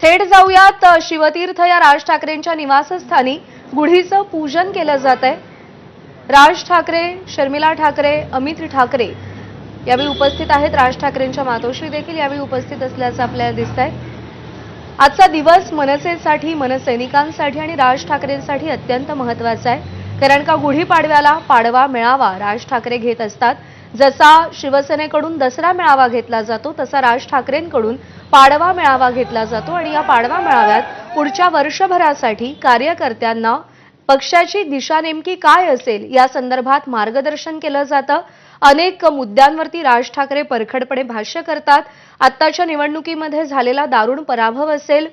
थेट जाऊयात शिवतीर्थ या राज ठाकरेंच्या निवासस्थानी. गुढीचं पूजन केलं जात आहे. राज ठाकरे शर्मिला ठाकरे अमित ठाकरे यावेळी उपस्थित आहेत. राज ठाकरेंच्या मातोश्री देखील यावेळी उपस्थित असल्याचं आपल्याला दिसत आहे आजचा दिवस मनसेसाठी मनसैनिकांसाठी आणि राज ठाकरेंसाठी अत्यंत महत्त्वाचा आहे. कारण का गुढीपाडव्याला पाडवा मेळावा राज ठाकरे घेत असतात. जसा शिवसेनेकडून दसरा मेळावा घेतला जातो तसा राज ठाकरेंकडून पाडवा मेळावा घेतला जातो. आणि या पाडवा मेळाव्यात पुढच्या वर्षभरासाठी कार्यकर्त्यांना पक्षाची दिशा नेमकी काय असेल या संदर्भात मार्गदर्शन केलं जातं. अनेक मुद्द्यांवरती राज ठाकरे परखडपणे भाष्य करतात. आत्ताच्या निवडणुकीमध्ये झालेला दारुण पराभव असेल.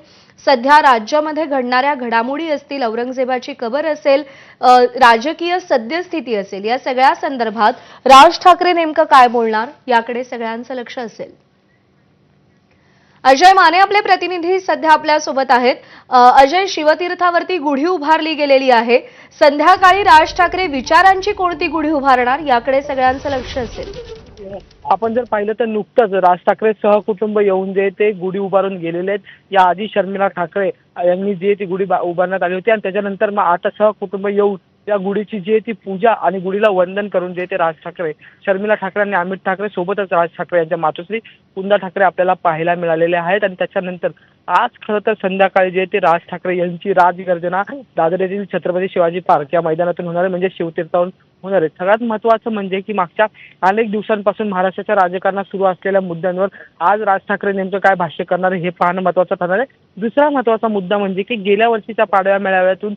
सध्या राज्यामध्ये घडणाऱ्या घडामोडी असतील औरंगजेबाची कबर असेल राजकीय सद्यस्थिती असेल या सगळ्या संदर्भात राज ठाकरे नेमकं काय बोलणार? याकडे सगळ्यांचं लक्ष असेल. अजय माने आपले प्रतिनिधी सध्या आपल्यासोबत आहेत. अजय शिवतीर्थावरती गुढी उभारली गेलेली आहे. संध्याकाळी राज ठाकरे विचारांची कोणती गुढी उभारणार याकडे सगळ्यांचं लक्ष असेल. आपण जर पाहिलं तर नुकतंच राज ठाकरे सहकुटुंब येऊन जे ते गुढी उभारून गेलेले आहेत. या आधी शर्मिला ठाकरे यांनी जे ती गुढी उभारण्यात आली होती आणि त्याच्यानंतर मग आता सहकुटुंब येऊन या गुढीची जी आहे ती पूजा आणि गुढीला वंदन करून जे ते राज ठाकरे शर्मिला ठाकरे आणि अमित ठाकरे सोबतच राज ठाकरे यांच्या मातोश्री कुंदा ठाकरे आपल्याला पाहायला मिळालेले आहेत. आणि त्याच्यानंतर आज खरं तर संध्याकाळी जे ते राज ठाकरे यांची राजगर्जना दादर येथील छत्रपती शिवाजी पार्क या मैदानातून होणार आहे. म्हणजे शिवतीर्थाहून होणार आहे. सगळ्यात महत्वाचं म्हणजे की मागच्या अनेक दिवसांपासून महाराष्ट्राच्या राजकारणात सुरू असलेल्या मुद्द्यांवर आज राज ठाकरे नेमकं काय भाष्य करणार आहे हे पाहणं महत्वाचं ठरणार आहे. दुसरा महत्त्वाचा मुद्दा म्हणजे की गेल्या वर्षीच्या पाडव्या मेळाव्यातून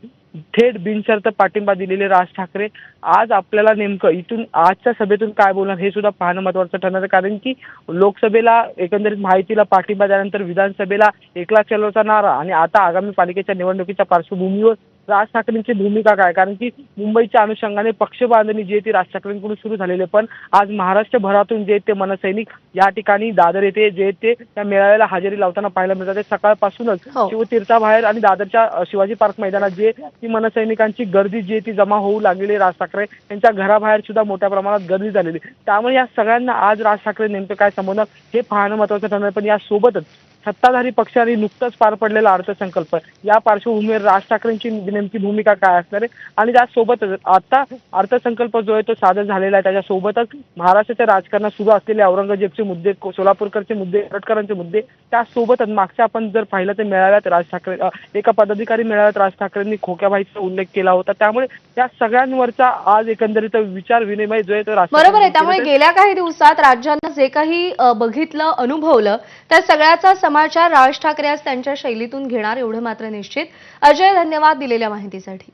थेट बिनशर्त पाठिंबा दिलेले राज ठाकरे आज आपल्याला नेमकं इथून आजच्या सभेतून काय बोलणार हे सुद्धा पाहणं महत्वाचं ठरणार आहे. कारण की लोकसभेला एकंदरीत माहितीला पाठिंबा दिल्यानंतर विधानसभेला एकला चलोचा नारा आणि आता आगामी पालिकेच्या निवडणुकीच्या पार्श्वभूमीवर राज ठाकरेंची भूमिका काय कारण की मुंबईच्या अनुषंगाने पक्ष बांधणी जी आहे ती राज ठाकरेंकडून सुरू झालेली आहे. पण आज महाराष्ट्रभरातून जे ते मनसैनिक या ठिकाणी दादर येथे जे ते त्या मेळाव्याला हजेरी लावताना पाहायला मिळतात सकाळपासूनच हो. शिवतीर्थाबाहेर आणि दादरच्या शिवाजी पार्क मैदानात जे ती मनसैनिकांची गर्दी जी आहे ती जमा होऊ लागलेली राज ठाकरे यांच्या घराबाहेर सुद्धा मोठ्या प्रमाणात गर्दी झालेली त्यामुळे या सगळ्यांना आज राज ठाकरे नेमकं काय संबोधणार हे पाहणं महत्त्वाचं ठरणार आहे. पण यासोबतच सत्ताधारी पक्षाने नुकताच पार पडलेला अर्थसंकल्प. या पार्श्वभूमीवर राज ठाकरेंची नेमकी भूमिका काय असणार आहे? आणि त्यासोबतच आता अर्थसंकल्प जो आहे तो सादर झालेला आहे त्याच्यासोबतच महाराष्ट्राच्या राजकारणात सुरू असलेले औरंगजेबचे मुद्दे सोलापूरकरचे मुद्दे आंबेडकरांचे मुद्दे त्यासोबतच मागच्या आपण जर पाहिलं तर मेळाव्यात राज ठाकरे एका पदाधिकारी मेळाव्यात राज ठाकरेंनी खोक्याबाईचा उल्लेख केला होता. त्यामुळे या सगळ्यांवरचा आज एकंदरीत विचार विनिमय जो आहे तो राज बरोबर आहे. त्यामुळे. गेल्या काही दिवसात राज्यानं जे काही बघितलं अनुभवलं त्या सगळ्याचा समाचार राज ठाकरे आज त्यांच्या शैलीतून घेणार एवढं मात्र निश्चित. अजय धन्यवाद दिलेल्या माहितीसाठी.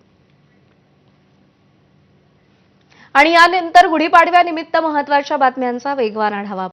आणि यानंतर गुढीपाडव्यानिमित्त महत्त्वाच्या बातम्यांचा वेगवान आढावा.